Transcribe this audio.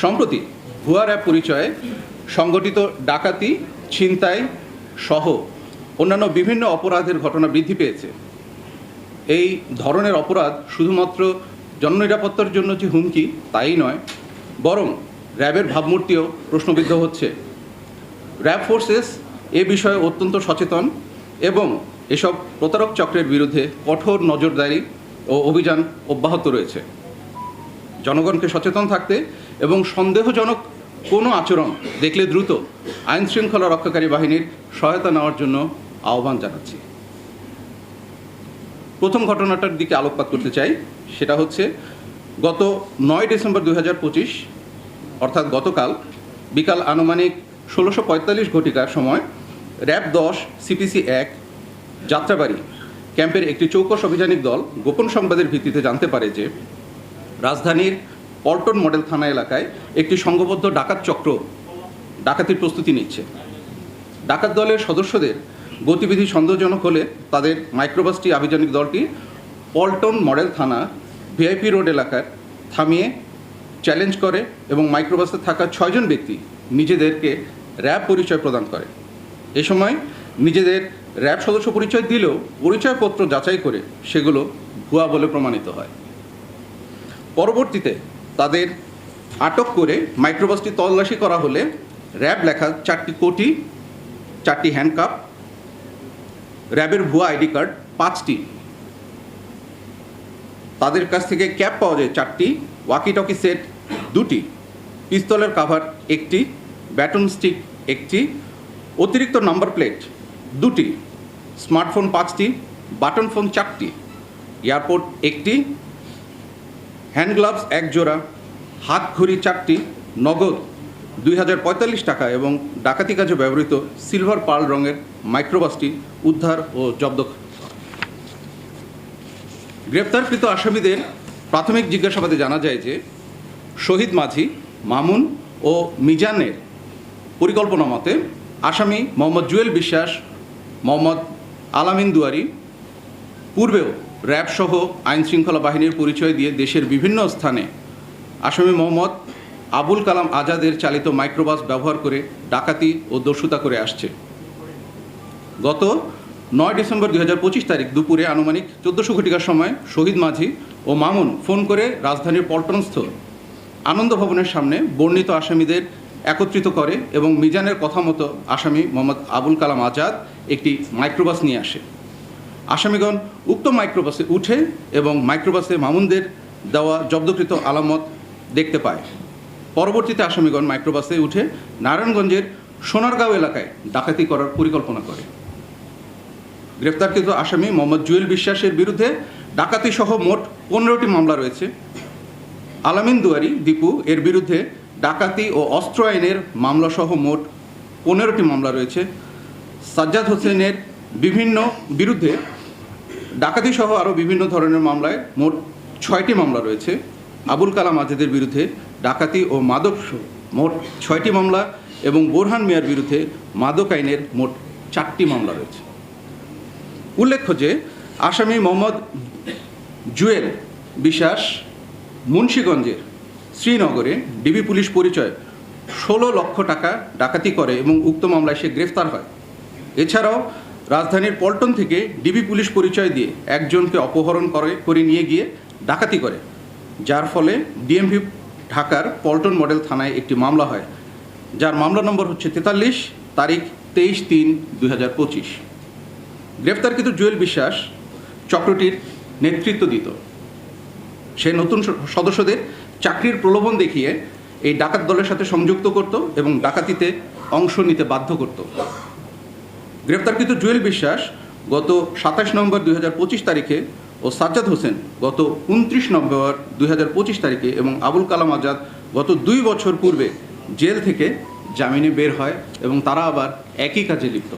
সম্প্রতি ভুয়া র্যাব পরিচয়ে সংগঠিত ডাকাতি, ছিনতাই সহ অন্যান্য বিভিন্ন অপরাধের ঘটনা বৃদ্ধি পেয়েছে। এই ধরনের অপরাধ শুধুমাত্র জননিরাপত্তার জন্য যে হুমকি, তাই নয়, বরং র্যাবের ভাবমূর্তিও প্রশ্নবিদ্ধ হচ্ছে। র্যাব ফোর্সেস এ বিষয়ে অত্যন্ত সচেতন এবং এসব প্রতারক চক্রের বিরুদ্ধে কঠোর নজরদারি ও অভিযান অব্যাহত রয়েছে। জনগণকে সচেতন থাকতে এবং সন্দেহজনক কোনো আচরণ দেখলে দ্রুত আইন শৃঙ্খলা রক্ষাকারী বাহিনীর সহায়তা নেওয়ার জন্য আহ্বান জানাচ্ছি। প্রথম ঘটনাটার দিকে আলোকপাত করতে চাই, সেটা হচ্ছে গত নয় ডিসেম্বর দুই হাজার পঁচিশ, অর্থাৎ গতকাল বিকাল আনুমানিক ষোলোশো পঁয়তাল্লিশ ঘটিকার সময় র্যাব দশ সিপিসি এক, যাত্রাবাড়ি ক্যাম্পের একটি চৌকস অভিযানিক দল গোপন সংবাদের ভিত্তিতে জানতে পারে যে রাজধানীর পল্টন মডেল থানা এলাকায় একটি সংঘবদ্ধ ডাকাত চক্র ডাকাতির প্রস্তুতি নিচ্ছে। ডাকাত দলের সদস্যদের গতিবিধি সন্দেহজনক হলে তাদের মাইক্রোবাসটি আভিযানিক দলটি পল্টন মডেল থানা ভিআইপি রোড এলাকার থামিয়ে চ্যালেঞ্জ করে এবং মাইক্রোবাসে থাকা ছয়জন ব্যক্তি নিজেদেরকে র্যাব পরিচয় প্রদান করে। এ সময় নিজেদের র্যাব সদস্য পরিচয় দিলেও পরিচয়পত্র যাচাই করে সেগুলো ভুয়া বলে প্রমাণিত হয়। পরবর্তীতে তাদের আটক করে মাইক্রোবাসটি তল্লাশি করা হলে র্যাব লেখা চারটি কোটি, চারটি হ্যান্ডকাপ র্যাবের ভুয়া আইডি কার্ড, পাঁচটি। তাদের কাছ থেকে ক্যাপ পাওয়া যায় চারটি ওয়াকি টকি সেট দুটি, পিস্তলের কাভার একটি ব্যাটন স্টিক একটি, অতিরিক্ত নাম্বার প্লেট দুটি স্মার্টফোন পাঁচটি বাটন ফোন চারটি এয়ারপোর্ট একটি হ্যান্ড গ্লাভস, এক জোড়া, হাত ঘড়ি চারটি, নগদ দুই হাজার পঁয়তাল্লিশ টাকা এবং ডাকাতি কাজে ব্যবহৃত সিলভার পার্ল রঙের মাইক্রোবাসটি উদ্ধার ও জব্দ গ্রেপ্তারকৃত আসামিদের প্রাথমিক জিজ্ঞাসাবাদে জানা যায় যে শহীদ মাঝি, মামুন ও মিজানের পরিকল্পনা মতে আসামি মোহাম্মদ জুয়েল বিশ্বাস, মোহাম্মদ আলামিন দুয়ারি, পূর্বেও র্যাব সহ আইন শৃঙ্খলা বাহিনীর পরিচয় দিয়ে দেশের বিভিন্ন স্থানে আসামি মোহাম্মদ আবুল কালাম আজাদের চালিত মাইক্রোবাস ব্যবহার করে ডাকাতি ও দস্যুতা করে আসছে। গত নয় ডিসেম্বর দুই তারিখ দুপুরে আনুমানিক চোদ্দোশো ঘটিকার সময় শহীদ মাঝি ও মামুন ফোন করে রাজধানীর পল্টনস্থ আনন্দ ভবনের সামনে বর্ণিত আসামিদের একত্রিত করে এবং মিজানের কথা মতো আসামি মোহাম্মদ আবুল কালাম আজাদ একটি মাইক্রোবাস নিয়ে আসে। আসামিগণ উক্ত মাইক্রোবাসে উঠে এবং মাইক্রোবাসে মামুনদের দেওয়া জব্দকৃত আলামত দেখতে পায়। পরবর্তীতে আসামিগণ মাইক্রোবাসে উঠে নারায়ণগঞ্জের সোনারগাঁও এলাকায় ডাকাতি করার পরিকল্পনা করে। গ্রেফতারকৃত আসামি মোহাম্মদ জুয়েল বিশ্বাসের বিরুদ্ধে ডাকাতি সহ মোট পনেরোটি মামলা রয়েছে। আলামিন দুয়ারি, দীপু এর বিরুদ্ধে ডাকাতি ও অস্ত্র আইনের মামলাসহ মোট পনেরোটি মামলা রয়েছে। সাজ্জাদ হোসেনের বিভিন্ন বিরুদ্ধে ডাকাতি সহ আরও বিভিন্ন ধরনের মামলায় মোট ছয়টি মামলা রয়েছে। আবুল কালাম আজাদের বিরুদ্ধে ডাকাতি ও মাদক মোট ছয়টি মামলা এবং বোরহান মিয়ার বিরুদ্ধে মাদক আইনের মোট চারটি মামলা রয়েছে। উল্লেখ্য যে আসামি মোহাম্মদ জুয়েল বিশ্বাস মুন্সীগঞ্জের শ্রীনগরে ডিবি পুলিশ পরিচয় ষোলো লক্ষ টাকা ডাকাতি করে এবং উক্ত মামলায় সে গ্রেফতার হয়। এছাড়াও রাজধানীর পল্টন থেকে ডিবি পুলিশ পরিচয় দিয়ে একজনকে অপহরণ করে করে নিয়ে গিয়ে ডাকাতি করে। যার ফলে ডিএমভি ঢাকার পল্টন মডেল থানায় একটি মামলা হয়। যার মামলা নম্বর হচ্ছে তেতাল্লিশ, তারিখ তেইশ তিন দুই হাজার পঁচিশ। গ্রেফতারকৃত জুয়েল বিশ্বাস চক্রটির নেতৃত্ব দিত। সে নতুন সদস্যদের চাকরির প্রলোভন দেখিয়ে এই ডাকাত দলের সাথে সংযুক্ত করত এবং ডাকাতিতে অংশ নিতে বাধ্য করত। গ্রেপ্তারকৃত জুয়েল বিশ্বাস গত সাতাশ নভেম্বর দুই হাজার পঁচিশ তারিখে ও সাজ্জাদ হোসেন গত উনত্রিশ নভেম্বর দুই হাজার পঁচিশ তারিখে এবং আবুল কালাম আজাদ গত দুই বছর পূর্বে জেল থেকে জামিনে বের হয় এবং তারা আবার একই কাজে লিপ্ত।